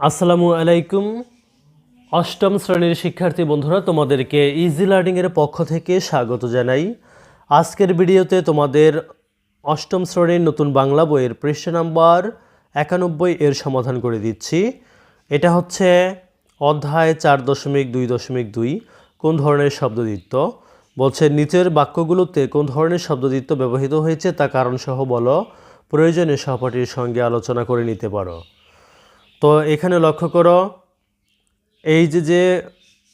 আসসালামু আলাইকুম। অষ্টম শ্রেণির শিক্ষার্থী বন্ধুরা, তোমাদেরকে ইজি লার্নিংয়ের পক্ষ থেকে স্বাগত জানাই। আজকের ভিডিওতে তোমাদের অষ্টম শ্রেণির নতুন বাংলা বইয়ের পৃষ্ঠা নাম্বার একানব্বই এর সমাধান করে দিচ্ছি। এটা হচ্ছে অধ্যায় চার দশমিক দুই দশমিক দুই, কোন ধরনের শব্দদিত্য বলছে, নিচের বাক্যগুলোতে কোন ধরনের শব্দদিত্য ব্যবহৃত হয়েছে তা কারণসহ বলো। প্রয়োজনে সহপাঠীর সঙ্গে আলোচনা করে নিতে পারো। তো এখানে লক্ষ্য করো, এই যে যে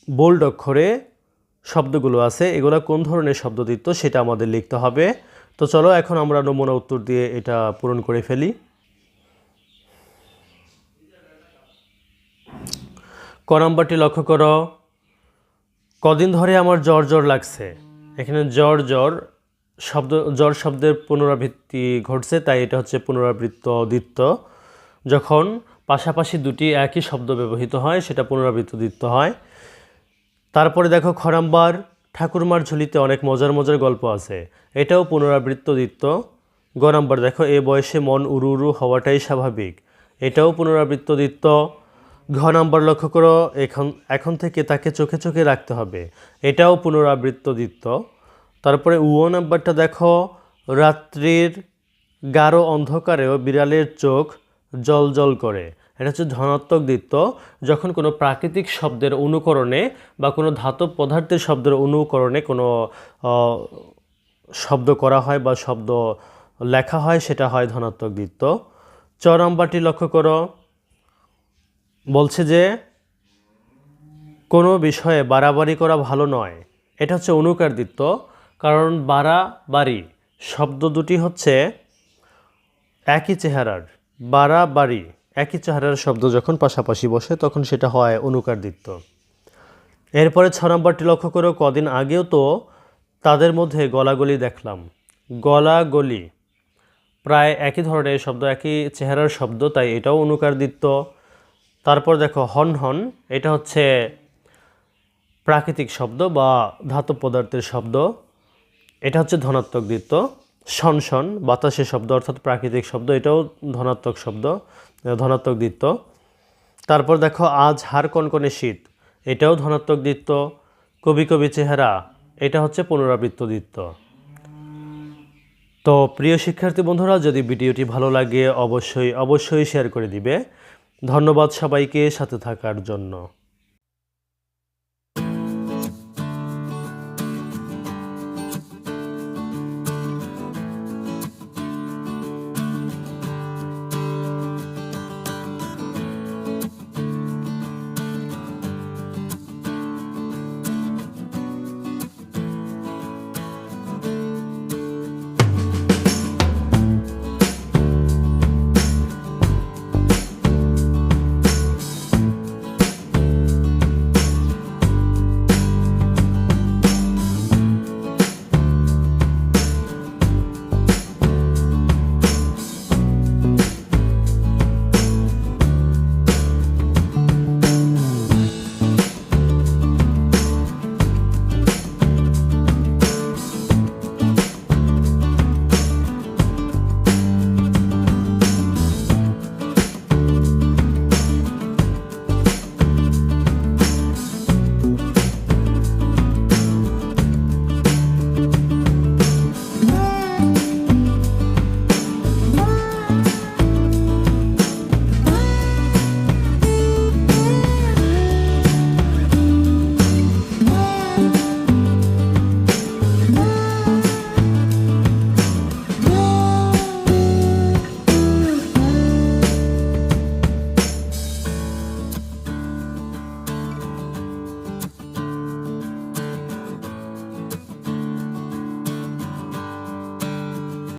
বোল্ড অক্ষরে শব্দগুলো আছে, এগুলো কোন ধরনের শব্দদিত্য সেটা আমাদের লিখতে হবে। তো চলো এখন আমরা নমুনা উত্তর দিয়ে এটা পূরণ করে ফেলি। ক নাম্বারটি লক্ষ্য করো, কদিন ধরে আমার জ্বর জ্বর লাগছে। এখানে জ্বর জ্বর শব্দ, জ্বর শব্দের পুনরাবৃত্তি ঘটছে, তাই এটা হচ্ছে পুনরাবৃত্ত দ্বিত্ব যখন পাশাপাশি দুটি একই শব্দ ব্যবহৃত হয়, সেটা পুনরাবৃত্ত দ্বিত্ব হয়। তারপরে দেখো খ নাম্বার ঠাকুরমার ঝুলিতে অনেক মজার মজার গল্প আছে। এটাও পুনরাবৃত্ত দ্বিত্ব গ দেখো, এ বয়সে মন উরু উরু হওয়াটাই স্বাভাবিক। এটাও পুনরাবৃত্ত দ্বিত্ব ঘ নাম্বার লক্ষ্য করো, এখন এখন থেকে তাকে চোখে চোখে রাখতে হবে। এটাও পুনরাবৃত্ত দ্বিত্ব তারপরে উও নাম্বারটা দেখো, রাত্রির গাঢ় অন্ধকারেও বিড়ালের চোখ জল জল করে। এটা হচ্ছে ধনাত্মক দ্বিত্ব। যখন কোনো প্রাকৃতিক শব্দের অনুকরণে বা কোনো ধাতব পদার্থের শব্দের অনুকরণে কোনো শব্দ করা হয় বা শব্দ লেখা হয়, সেটা হয় ধনাত্মক দ্বিত্ব। চ লক্ষ্য করো। বলছে যে, কোনো বিষয়ে বাড়াবাড়ি করা ভালো নয়। এটা হচ্ছে অনুকার দ্বিত্ব। কারণ বাড়াবাড়ি শব্দ দুটি হচ্ছে একই চেহারার। বাড়াবাড়ি একই চেহারার শব্দ যখন পাশাপাশি বসে, তখন সেটা হয় অনুকার দ্বিত্ব এরপরে ছ নম্বরটি লক্ষ্য করো, কদিন আগেও তো তাদের মধ্যে গলাগলি দেখলাম। গলাগলি। প্রায় একই ধরনের শব্দ, একই চেহারার শব্দ, তাই এটাও অনুকার দ্বিত্ব তারপর দেখো, হন হন, এটা হচ্ছে প্রাকৃতিক শব্দ বা ধাতব পদার্থের শব্দ। এটা হচ্ছে ধনাত্মক দ্বিত্ব শন, বাতাসের শব্দ অর্থাৎ প্রাকৃতিক শব্দ, এটাও ধনাত্মক শব্দ। ধনাত্মক দ্বিত্ব। তারপর দেখো, আজ হার কনকনে শীত। এটাও ধনাত্মক দ্বিত্ব। কবি কবি চেহারা, এটা হচ্ছে পুনরাবৃত্ত দ্বিত্ব। তো প্রিয় শিক্ষার্থী বন্ধুরা, যদি ভিডিওটি ভালো লাগে, অবশ্যই অবশ্যই শেয়ার করে দিবে। ধন্যবাদ সবাইকে সাথে থাকার জন্য।